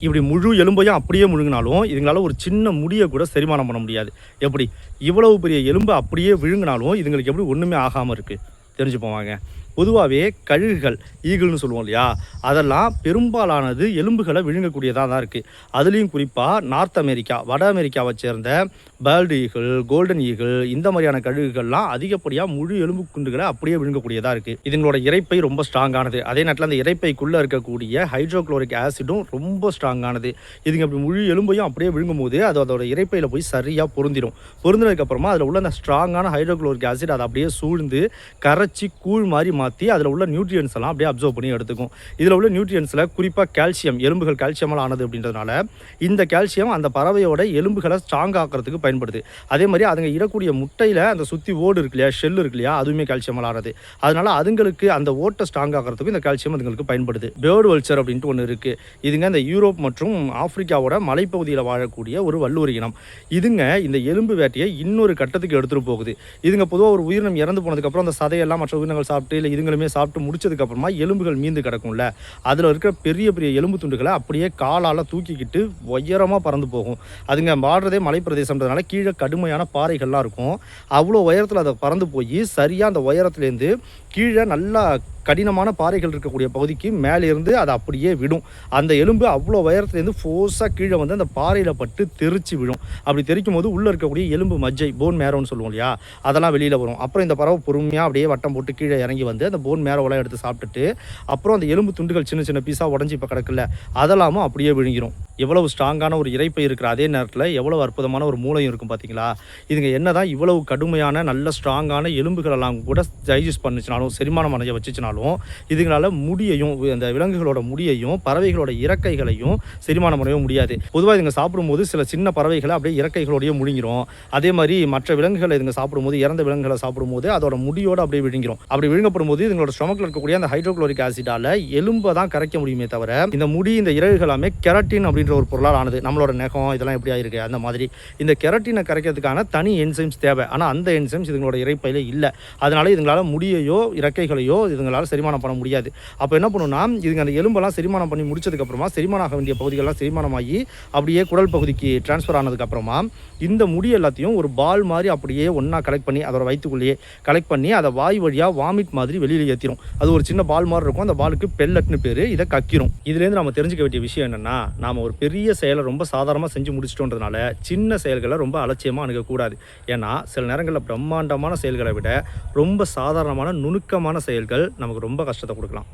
இப்படி முழு எலும்பையும் அப்படியே முழுங்கினாலும் இதுங்களால் ஒரு சின்ன முடியை கூட செரிமானம் பண்ண முடியாது. எப்படி? இவ்வளவு பெரிய எலும்பு அப்படியே விழுங்கினாலும் இதுங்களுக்கு எப்படி ஒன்றுமே ஆகாமல் இருக்குது தெரிஞ்சு போவாங்க பொதுவாகவே கழுகுகள் ஈகிள்னு சொல்லுவோம் இல்லையா? அதெல்லாம் பெரும்பாலானது எலும்புகளை விழுங்கக்கூடியதாக தான் இருக்குது அதுலேயும் குறிப்பாக நார்த் அமெரிக்கா வட அமெரிக்காவை சேர்ந்த பேர்டு ஈகிள் கோல்டன் ஈகிள் இந்த மாதிரியான கழுகுகள்லாம் அதிகப்படியாக முழு எலும்பு குண்டுகளை அப்படியே விழுங்கக்கூடியதாக இருக்குது இதுங்களோட இறைப்பை ரொம்ப ஸ்ட்ராங்கானது. அதே நேரத்தில் அந்த இறைப்பைக்குள்ளே இருக்கக்கூடிய ஹைட்ரோக்ளோரிக் ஆசிடும் ரொம்ப ஸ்ட்ராங்கானது. இதுங்க அப்படி முழு எலும்பையும் அப்படியே விழுங்கும்போது அது அதோட இறைப்பையில் போய் சரியாக பொருந்திடும் பொருந்தினதுக்கப்புறமா அதில் உள்ள அந்த ஸ்ட்ராங்கான ஹைட்ரோக்ளோரிக் ஆசிட் அதை அப்படியே சூழ்ந்து கரைச்சி கூழ் மாதிரி மாற்றி அதில் உள்ள நியூட்ரியன்ஸ் எல்லாம் அப்படியே அப்சர்வ் பண்ணி எடுத்துக்கும். இதில் உள்ள நியூட்ரியன்ஸில் குறிப்பாக கால்சியம் எலும்புகள் கால்சியமால் ஆனது அப்படின்றதுனால இந்த கால்சியம் அந்த பறவையோட எலும்புகளை ஸ்ட்ராங் ஆக்கிறதுக்கு பயன்படுது. அதே மாதிரி அதுங்க இடக்கூடிய முட்டையில் அந்த சுற்றி ஓடு இருக்கு இல்லையா ஷெல் இருக்கு இல்லையா அதுவுமே கால்சியமால் ஆனது. அதனால அதுங்களுக்கு அந்த ஓட்டை ஸ்ட்ராங் ஆக்கிறதுக்கு இந்த கால்சியம் அதுங்களுக்கு பயன்படுது. பேர்டு வல்ச்சர் அப்படின்ட்டு ஒன்று இருக்குது இதுங்க இந்த யூரோப் மற்றும் ஆப்பிரிக்காவோட மலைப்பகுதியில் வாழக்கூடிய ஒரு வல்லூர் இனம். இதுங்க இந்த எலும்பு வேட்டையை இன்னொரு கட்டத்துக்கு எடுத்துகிட்டு போகுது. இதுங்க பொதுவாக ஒரு உயிரினம் இறந்து போனதுக்கப்புறம் அந்த சதையெல்லாம் மற்ற உயிரினங்கள் சாப்பிட்டு இல்லை இதுங்களுமே சாப்பிட்டு முடிச்சதுக்கப்புறமா எலும்புகள் மீந்து கிடக்கும்ல. அதில் இருக்கிற பெரிய பெரிய எலும்பு துண்டுகளை அப்படியே காலால் தூக்கிக்கிட்டு உயரமாக பறந்து போகும். அதுங்க வாடுறதே மலைப்பிரதேசம்ன்றதுனால கீழே கடுமையான பாறைகள்லாம் இருக்கும். அவ்வளோ உயரத்தில் அதை பறந்து போய் சரியாக அந்த உயரத்துலேருந்து கீழே நல்லா கடினமான பாறைகள் இருக்கக்கூடிய பகுதிக்கு மேலே இருந்து அதை அப்படியே விடும். அந்த எலும்பு அவ்வளோ உயரத்துலேருந்து ஃபோர்ஸாக கீழே வந்து அந்த பாறையில் பட்டு தெரிச்சு விடும். அப்படி தெரிக்கும் போது உள்ளே இருக்கக்கூடிய எலும்பு மஜ்ஜை போன் மேரோன்னு சொல்லுவோம் இல்லையா? அதெல்லாம் வெளியில் வரும். அப்புறம் இந்த பறவை பொறுமையாக அப்படியே வட்டம் போட்டு கீழே இறங்கி வந்து அந்த போன் மேரோவெல்லாம் எடுத்து சாப்பிட்டுட்டு அப்புறம் அந்த எலும்பு துண்டுகள் சின்ன சின்ன பீஸாக உடஞ்சி இப்போ கிடக்குல்ல அதெல்லாமும் அப்படியே விழுங்கிரும். எவ்வளவு ஸ்ட்ராங்கான ஒரு இறைப்பை இருக்கிற அதே நேரத்தில் எவ்வளவு அற்புதமான ஒரு மூளையும் இருக்கும் பார்த்தீங்களா இதுங்க என்ன தான் இவ்வளவு கடுமையான நல்ல ஸ்ட்ராங்கான எலும்புகள் எல்லாம் கூட டைஜஸ்ட் பண்ணுச்சுனாலும் செரிமானம் அடைய வச்சுச்சுனாலும் இதுங்களால முடியையும் அந்த விலங்குகளோட முடியையும் பறவைகளோட இறக்கைகளையும் செரிமானம் பண்ணவே முடியாது. பொதுவாக இதுங்க சாப்பிடும்போது சில சின்ன பறவைகளை அப்படியே இறக்கைகளோடய முழுங்கிரும். அதே மாதிரி மற்ற விலங்குகளை இதுங்க சாப்பிடும்போது இறந்த விலங்குகளை சாப்பிடும்போது அதோட முடியோடு அப்படியே விழுங்கிரும். அப்படி விழுங்கப்படும் போது இதுங்களோட ஸ்டொமக்கில் இருக்கக்கூடிய அந்த ஹைட்ரோக்ளோரிக் ஆசிடால எலும்பை தான் கரைக்க முடியுமே தவிர இந்த முடி இந்த இறகுகளாமே கெரட்டின் அப்படின்ற ஒரு பொருளால் ஆனது நம்மளோட நெகம் இதெல்லாம் எப்படி ஆயிருக்கு அந்த மாதிரி. இந்த கெரட்டினை கரைக்கிறதுக்கான தனி என்சைம்ஸ் தேவை. ஆனால் அந்த என்சைம்ஸ் இதுங்களோட இறைப்பையில் இல்லை. அதனால் இதுங்களால் முடியையோ இறக்கைகளையோ இதுங்களால் செரிமானம் பண்ண முடியாது. அப்போ என்ன பண்ணுன்னா இதுங்க அந்த எலும்பெல்லாம் செரிமானம் பண்ணி முடிச்சதுக்கப்புறமா செரிமானம் ஆக வேண்டிய பகுதிகள்லாம் செரிமானமாகி அப்படியே குடல் பகுதிக்கு டிரான்ஸ்ஃபர் ஆனதுக்கப்புறமா இந்த முடி எல்லாத்தையும் ஒரு பால் மாதிரி அப்படியே ஒன்றா கலெக்ட் பண்ணி அதோட வயிற்றுக்குள்ளேயே கலெக்ட் பண்ணி அதை வாய் வழியாக வாமிட் மாதிரி வெளியில் ஏற்றிடும் அது ஒரு சின்ன பால் மாதிரி இருக்கும். அந்த பாலுக்கு பெல்லட்னு பேர். இதை கக்கிரும். இதுலேருந்து நம்ம தெரிஞ்சுக்க வேண்டிய விஷயம் என்னென்னா நாம் ஒரு பெரிய செயலை ரொம்ப சாதாரணமாக செஞ்சு முடிச்சிட்டோன்றதுனால சின்ன செயல்களை ரொம்ப அலட்சியமாக அணுகக்கூடாது. ஏன்னா சில நேரங்களில் பிரம்மாண்டமான செயல்களை விட ரொம்ப சாதாரணமான நுணுக்கமான செயல்கள் நமக்கு ரொம்ப கஷ்டத்தை கொடுக்கலாம்.